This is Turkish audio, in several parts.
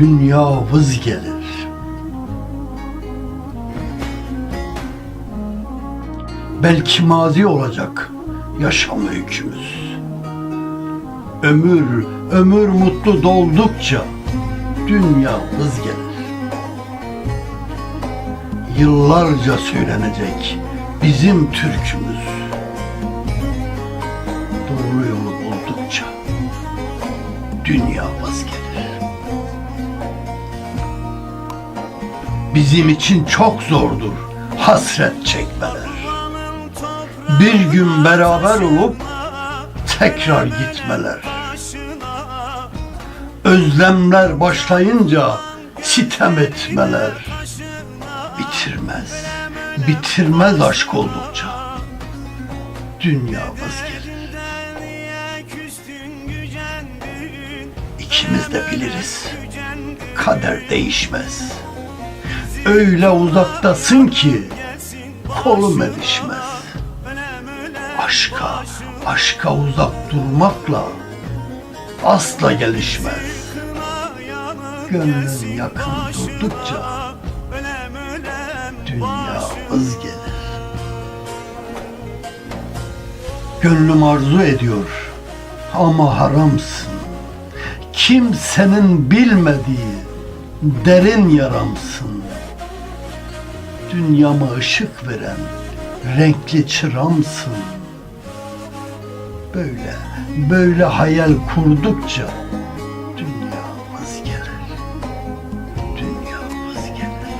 dünya vız gelir. Belki mazi olacak yaşam öykümüz. Ömür, ömür mutlu doldukça dünya vız gelir. Yıllarca söylenecek bizim türkümüz. Bizim için çok zordur hasret çekmeler. Bir gün beraber olup tekrar gitmeler. Özlemler başlayınca sitem etmeler. Bitirmez, bitirmez aşk oldukça. Dünya vazgelir. İkimiz de biliriz. Kader değişmez. Öyle uzaktasın ki kolum erişmez. Aşka, aşka uzak durmakla asla gelişmez. Gönlün yakın durdukça dünya hız gelir. Gönlüm arzu ediyor ama haramsın. Kimsenin bilmediği derin yaramsın. Dünyama ışık veren renkli çıramsın. Böyle, böyle hayal kurdukça dünyamız gelir. Dünyamız gelir.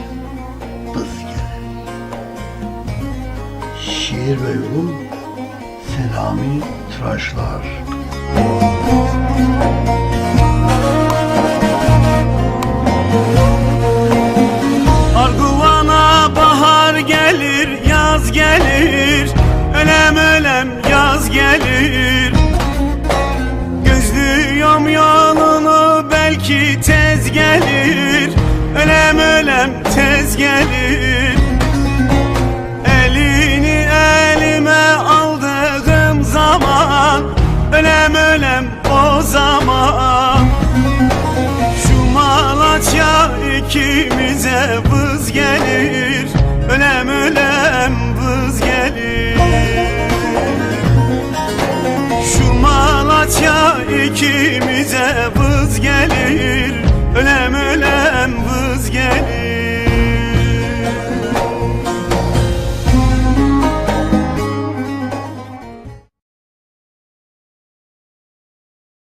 Biz gelir. Şiir ve yorum Selami Tıraşlar. Arguvana gelir Ölem ölem yaz gelir. Gözlüyorum yolunu belki tez gelir. Ölem ölem tez gelir ikimize vız gelir. Ölem ölem vız gelir.